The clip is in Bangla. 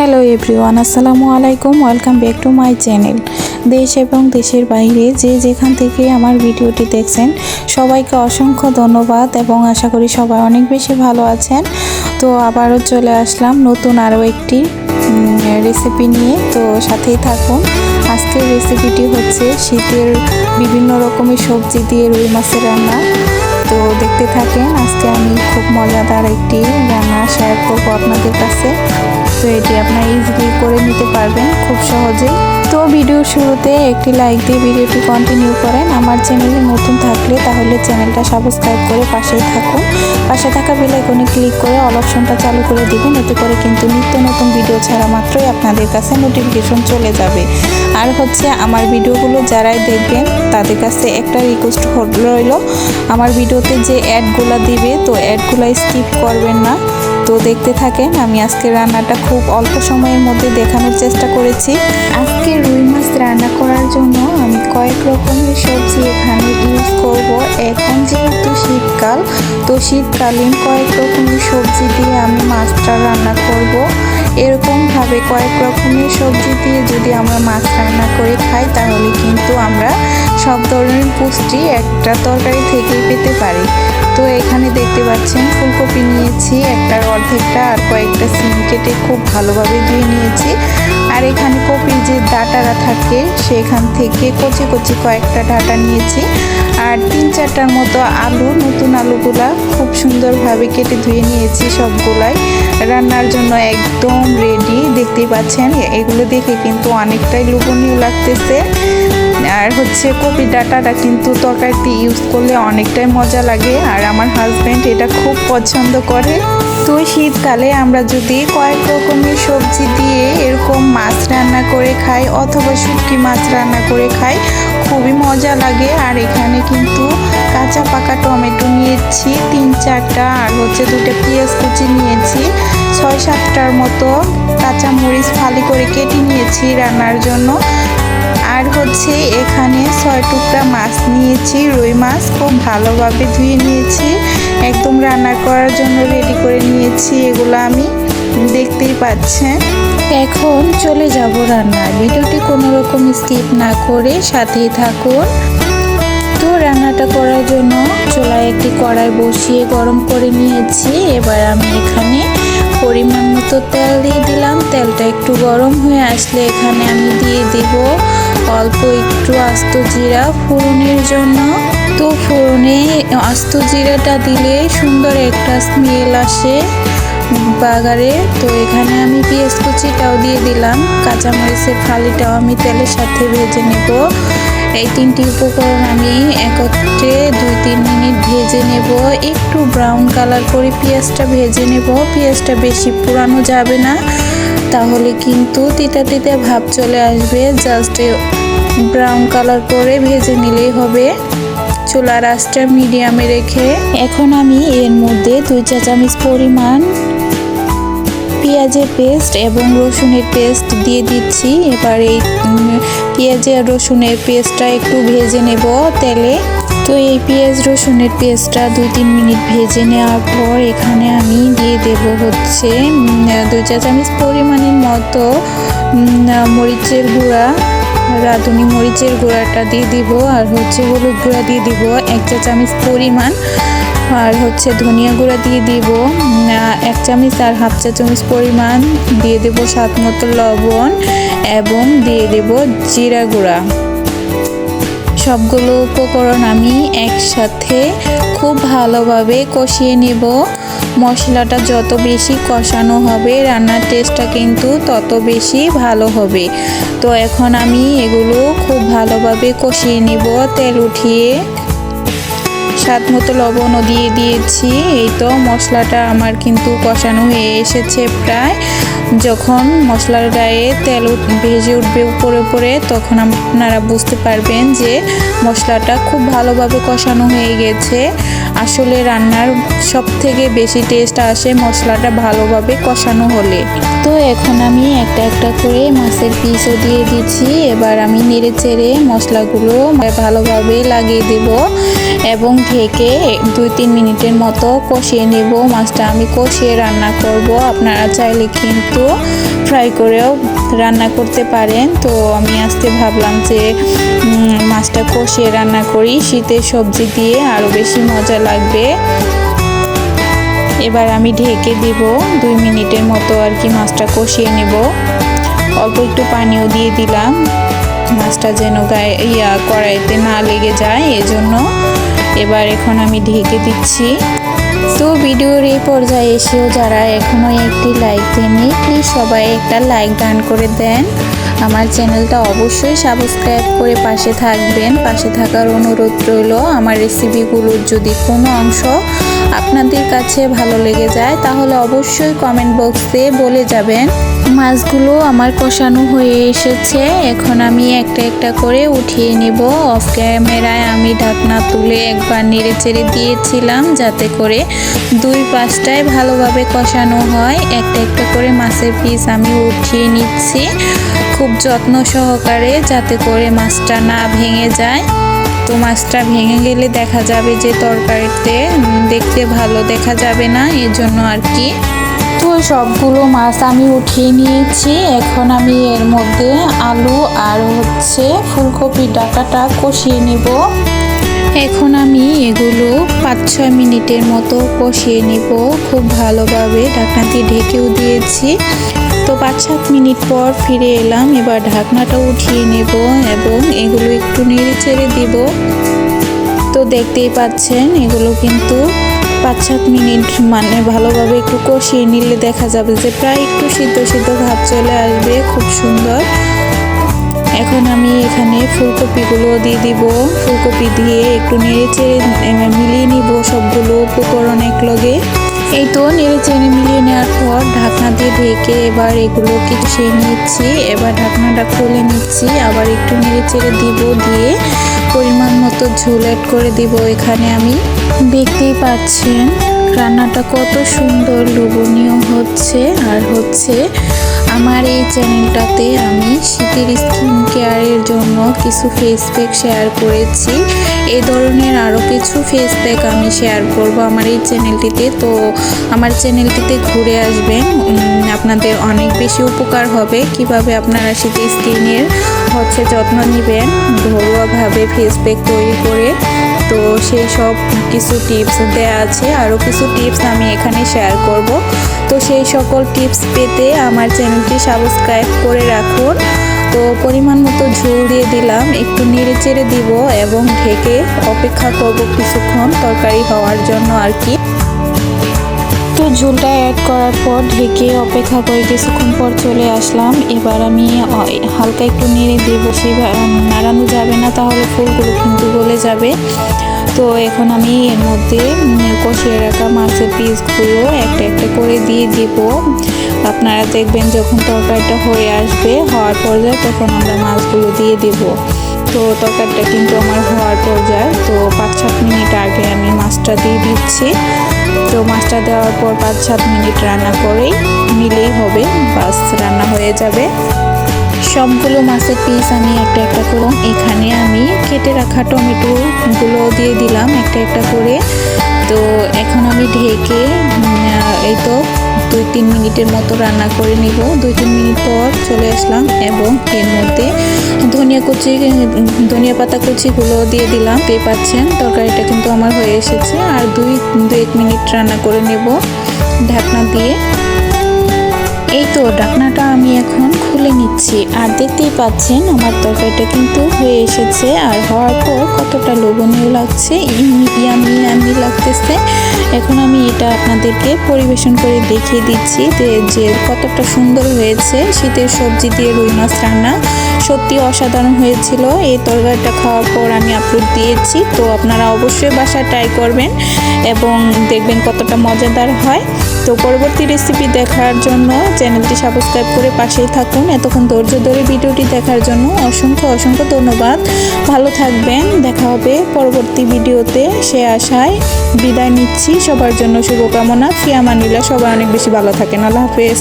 হ্যালো এভরিওয়ান, আসসালামু আলাইকুম। Welcome back to my channel. দেশ এবং দেশের বাইরে যে যেখান থেকে আমার ভিডিওটি দেখছেন, সবাইকে অসংখ্য ধন্যবাদ এবং আশা করি সবাই অনেক বেশি ভালো আছেন। তো আবারও চলে আসলাম নতুন আরও একটি রেসিপি নিয়ে। তো সাথেই থাকুন। আজকের রেসিপিটি হচ্ছে শীতের বিভিন্ন রকমের সবজি দিয়ে রুই মাছের রান্না। তো দেখতে থাকেন, আজকে আমি খুব মজাদার একটি রান্না শেয়ার করব আপনাদের কাছে। তো এটি আপনারা ইজিলি করে নিতে পারবেন খুব সহজেই। তো ভিডিওর শুরুতে একটি লাইক দিয়ে ভিডিওটি কন্টিনিউ করেন। আমার চ্যানেলে নতুন থাকলে তাহলে চ্যানেলটা সাবস্ক্রাইব করে পাশেই থাকুন। পাশে থাকা বেল আইকনে ক্লিক করে অল অপশনটা চালু করে দিবেন। এতে করে কিন্তু নিত্য নতুন ভিডিও ছাড়া মাত্রই আপনাদের কাছে নোটিফিকেশন চলে যাবে। আর হচ্ছে আমার ভিডিওগুলো যারাই দেখবেন, তাদের কাছে একটা রিকোয়েস্ট রইল, আমার ভিডিওতে যে অ্যাডগুলো দিবে, তো অ্যাডগুলো স্কিপ করবেন না। তো দেখতে থাকেন, আমি আজকে রান্নাটা খুব অল্প সময়ের মধ্যে দেখানোর চেষ্টা করেছি। আজকে রুই মাছ রান্না করার জন্য আমি কয়েক রকমের সবজি এখানে ইউজ করব। এখন যেহেতু শীতকাল, তো শীতকালীন কয়েক রকমের সবজি দিয়ে আমি মাছটা রান্না করব কয়েক রকমের সবজি দিয়ে যদি আমরা মাছ রান্না করে খাই, তাহলে কিন্তু আমরা সব ধরনের পুষ্টি একটা তরকারি থেকেই পেতে পারি। তো এখানে দেখতে পাচ্ছেন, ফুলকপি নিয়েছি একটার অর্ধেকটা আর কয়েকটা সিম কেটে খুব ভালোভাবে ধুয়ে নিয়েছি। আর এখানে যে ডাটারা থাকে সেখান থেকে কচি কচি কয়েকটা ডাটা নিয়েছি। আর তিন চারটার মতো আলু, নতুন আলুগুলা খুব সুন্দরভাবে কেটে ধুয়ে নিয়েছি সবগুলাই। রান্নার জন্য একদম রেডি দেখতেই পাচ্ছেন? এগুলো দেখে কিন্তু অনেকটাই লোভনীয় লাগতেছে। আর হচ্ছে কপি ডাটাটা কিন্তু তরকারিতে ইউজ করলে অনেকটাই মজা লাগে। আর আমার হাজব্যান্ড এটা খুব পছন্দ করে। তো শীতকালে আমরা যদি কয়েক রকমের সবজি দিয়ে এরকম মাছ রান্না করে খাই অথবা শুটকি মাছ রান্না করে খাই, খুবই মজা লাগে। আর এখানে কিন্তু কাঁচা পাকা টমেটো নিয়েছি, তিন চারটা, আর হচ্ছে দুটো পেঁয়াজ কুচি নিয়েছি, ছয় সাতটার মতো কাঁচা মরিচ ফালি করে কেটে নিয়েছি রান্নার জন্য। আর হচ্ছে এখানে ছয় টুকরা মাছ নিয়েছি, রুই মাছ, খুব ভালোভাবে ধুয়ে নিয়েছি। একদম রান্না করার জন্য রেডি করে নিয়েছি, এগুলো আমি দেখতেই পাচ্ছেন। এখন চলে যাব রান্না ভিডিওটি কোনো রকম স্কিপ না করে সাথেই থাকুন। তো রান্নাটা করার জন্য চুলায় একটি কড়াই বসিয়ে গরম করে নিয়েছি। এবার আমি এখানে পরিমাণ মতো তেল দিয়ে দিলাম। তেলটা একটু গরম হয়ে আসলে এখানে আমি দিয়ে দিব অল্প একটু আস্ত জিরা ফোড়নের জন্য। তো ফোড়নে আস্ত জিরাটা দিলে সুন্দর একটা স্মেল আসে বাগারে। তো এখানে আমি পেঁয়াজ কুচিটাও দিয়ে দিলাম, কাঁচামরিচের ফালিটাও আমি তেলের সাথে ভেজে নেব। এই তিনটি উপকরণ আমি একত্রে দুই তিন মিনিট ভেজে নেব। একটু ব্রাউন কালার করে পেঁয়াজটা ভেজে নেব। পেঁয়াজটা বেশি পুরানো যাবে না, তাহলে কিন্তু তিতা তিতা ভাব চলে আসবে। জাস্ট ব্রাউন কালার করে ভেজে নিলেই হবে। চুলার আঁচটা মিডিয়ামে রেখে এখন আমি এর মধ্যে দুই চা চামচ পরিমাণ পেঁয়াজের পেস্ট এবং রসুনের পেস্ট দিয়ে দিচ্ছি। এবার এই পেঁয়াজের রসুনের পেস্টটা একটু ভেজে নেব তেলে। তো এই পেঁয়াজ, রসুনের পেস্টটা দুই তিন মিনিট ভেজে নেওয়ার পর এখানে আমি দিয়ে দেব হচ্ছে দুই চা চামচ পরিমাণের মতো মরিচের গুঁড়া। রাঁধুনি মরিচের গুঁড়াটা দিয়ে দিব, আর হচ্ছে হলুদ গুঁড়া দিয়ে দিব, এক চা চামচ পরিমাণ। আর হচ্ছে ধনিয়া গুঁড়া দিয়ে দিব এক চামচ আর হাফ চা চামচ পরিমাণ। দিয়ে দেব স্বাদ মতো লবণ এবং দিয়ে দেব জিরা গুঁড়া। সবগুলো উপকরণ আমি একসাথে খুব ভালোভাবে কষিয়ে নেব। মশলাটা যত বেশি কষানো হবে, রান্নার টেস্টটা কিন্তু তত বেশি ভালো হবে। তো এখন আমি এগুলো খুব ভালোভাবে কষিয়ে নেব, তেল উঠিয়ে। স্বাদ মতো লবণও দিয়ে দিয়েছি। এই তো মশলাটা আমার কিন্তু কষানো হয়ে এসেছে প্রায়। যখন মশলার গায়ে তেল ভেজে উঠবে উপরে উপরে, তখন আপনারা বুঝতে পারবেন যে মশলাটা খুব ভালোভাবে কষানো হয়ে গেছে। আসলে রান্নার সব থেকে বেশি টেস্ট আসে মশলাটা ভালোভাবে কষানো হলে। তো এখন আমি একটা একটা করে মাছের পিসও দিয়ে দিচ্ছি। এবার আমি নেড়ে চেড়ে মশলাগুলো ভালোভাবে লাগিয়ে দেব এবং ঢেকে দুই তিন মিনিটের মতো কষিয়ে নেব। মাছটা আমি কষিয়ে রান্না করব। আপনারা চাইলে কিন্তু ফ্রাই করেও রান্না করতে পারেন। তো আমি আজকে ভাবলাম যে মাছটা কষিয়ে রান্না করি। শীতের সবজি দিয়ে আরও বেশি মজা লাগবে। এবার আমি ঢেকে দিব। দুই মিনিটের মতো আর কি মাছটা কষিয়ে নেব। অল্প একটু পানিও দিয়ে দিলাম। মাছটা যেন গায়ে, ইয়া, কড়াইতে না লেগে যায়, এজন্য এবার এখন আমি ঢেকে দিচ্ছি। তো ভিডিওর এই পর্যায়ে এসেও যারা এখনও একটি লাইক দেননি প্লিজ সবাই একটা লাইক দান করে দেন। আমার চ্যানেলটা অবশ্যই সাবস্ক্রাইব করে পাশে থাকবেন। পাশে থাকার অনুরোধ রইল আমার রেসিপিগুলোর যদি কোনো অংশ আপনাদের কাছে ভালো লেগে যায়, তাহলে অবশ্যই কমেন্ট বক্সে বলে যাবেন। মাছগুলো আমার কষানো হয়ে এসেছে, এখন আমি একটা একটা করে উঠিয়ে নিব। অফ ক্যামেরায় আমি ঢাকনা তুলে একবার নেড়ে চেড়ে দিয়েছিলাম, যাতে করে দুই পাঁচটায় ভালোভাবে কষানো হয়। একটা একটা করে মাছের পিস আমি উঠিয়ে নিচ্ছি, খুব যত্ন সহকারে যাতে করে মাছটা না ভেঙে যায়। তো মাছটা ভেঙে গেলে দেখা যাবে যে তরকারিতে দেখতে ভালো দেখা যাবে না এর জন্য আর কি। তো সবগুলো মাছ আমি উঠিয়ে নিয়েছি। এখন আমি এর মধ্যে আলু আর হচ্ছে ফুলকপি ডাটাটা কষিয়ে নেব। এখন আমি এগুলো পাঁচ ছয় মিনিটের মতো কষিয়ে নিব। খুব ভালোভাবে ঢাকনাটি ঢেকেও দিয়েছি। তো পাঁচ সাত মিনিট পর ফিরে এলাম। এবার ঢাকনাটা উঠিয়ে নেব এবং এগুলো একটু নেড়ে চেড়ে দিব। তো দেখতেই পাচ্ছেন, এগুলো কিন্তু পাঁচ সাত মিনিট মানে ভালোভাবে একটু কষিয়ে নিলে দেখা যাবে যে প্রায় একটু সিদ্ধ সিদ্ধ ভাব চলে আসবে, খুব সুন্দর। এখন আমি এখানে ফুলকপিগুলো দিয়ে দিব। ফুলকপি দিয়ে একটু নেড়ে চেড়ে মিলিয়ে নিব সবগুলো উপকরণ এক লগে এই তো নেড়ে চেড়ে মিলিয়ে নেওয়ার পর ঢাকনা দিয়ে ঢেকে এবার এগুলো কষিয়ে নিচ্ছি এবার ঢাকনাটা খুলে নিচ্ছি। আবার একটু নেড়ে চেড়ে দিব দিয়ে পরিমাণ মতো ঝোল অ্যাড করে দিব এখানে আমি। দেখতেই পাচ্ছেন, রান্নাটা কত সুন্দর লোভনীয় হচ্ছে। আর হচ্ছে আমার এই চ্যানেলটাতে আমি শীতের স্কিন কেয়ারের জন্য কিছু ফেস প্যাক শেয়ার করেছি। এই ধরনের আরও কিছু ফেস প্যাক আমি শেয়ার করব আমার এই চ্যানেলটিতে তো আমার চ্যানেলটিতে ঘুরে আসবেন। আপনাদের অনেক বেশি উপকার হবে। কীভাবে আপনারা শীতের স্কিনের হচ্ছে যত্ন নেবেন, ঘরোয়াভাবে ফেস প্যাক তৈরি করে। তো সেই সব কিছু টিপস দেওয়া আছে। আরও কিছু টিপস আমি এখানে শেয়ার করব। তো সেই সকল টিপস পেতে আমার চ্যানেলটি সাবস্ক্রাইব করে রাখুন। তো পরিমাণ মতো ঝোল দিয়ে দিলাম। একটু নেড়ে চেড়ে দিব এবং ঢেকে অপেক্ষা করব কিছুক্ষণ তরকারি হওয়ার জন্য আর কি। তো ঝোলটা অ্যাড করার পর ঢেকে অপেক্ষা করে কিছুক্ষণ পর চলে আসলাম। এবার আমি হালকা একটু নেড়ে দেব। সেই নাড়ানো যাবে না, তাহলে ফুলগুলো কিন্তু গলে যাবে। তো এখন আমি এর মধ্যে কষিয়ে রাখা মাছের পিসগুলো একটা একটা করে দিয়ে দিব। আপনারা দেখবেন যখন তরকারিটা হয়ে আসবে, হওয়ার পর্যায়ে তখন আমরা মাছগুলো দিয়ে দেব। তো তরকারিটা কিন্তু আমার হওয়ার পর্যায়ে। তো পাঁচ সাত মিনিট আগে আমি মাছটা দিয়ে দিচ্ছি। তো মাছটা দেওয়ার পর পাঁচ সাত মিনিট রান্না করেই নিলেই হবে। বাস, রান্না হয়ে যাবে। সবগুলো মাছের পিস আমি একটা একটা করে এখানে আমি কেটে রাখা টমেটোগুলো দিয়ে দিলাম একটা একটা করে। তো এখন আমি ঢেকে এই তো দুই তিন মিনিটের মতো রান্না করে নিব। দুই তিন মিনিট পর চলে আসলাম এবং এর মধ্যে ধনিয়া কুচি, ধনিয়া পাতা কুচিগুলো দিয়ে দিলাম। পেয়ে পাচ্ছেন, তরকারিটা কিন্তু আমার হয়ে এসেছে। আর দুই দু এক মিনিট রান্না করে নেব। ঢাকনা দিয়ে তো ডাকনাটা আমি এখন খুলে নিচ্ছি। আর দেখতেই পাচ্ছেন আমার তরকারিটা কিন্তু হয়ে এসেছে। আর হওয়ার পর কতটা লোভনীয় লাগছে ইয়ামি ইয়ামি লাগতেছে। এখন আমি এটা আপনাদেরকে পরিবেশন করে দেখিয়ে দিচ্ছি যে কতটা সুন্দর হয়েছে শীতের সবজি দিয়ে রুই মাছ রান্না। সত্যি অসাধারণ হয়েছিল। এই তরকারিটা খাওয়ার পর আমি আপলোড দিয়েছি, তো আপনারা অবশ্যই বাসায় ট্রাই করবেন এবং দেখবেন কতটা মজাদার হয়। তো পরবর্তী রেসিপি দেখার জন্য চ্যানেলটি সাবস্ক্রাইব করে পাশেই থাকুন। এতক্ষণ ধৈর্য ধরে ভিডিওটি দেখার জন্য অসংখ্য অসংখ্য ধন্যবাদ। ভালো থাকবেন। দেখা হবে পরবর্তী ভিডিওতে। সে আশায় বিদায় নিচ্ছি। সবার জন্য শুভকামনা। ফিয়া মানিলা সবাই অনেক বেশি ভালো থাকেন। আল্লাহ হাফেজ।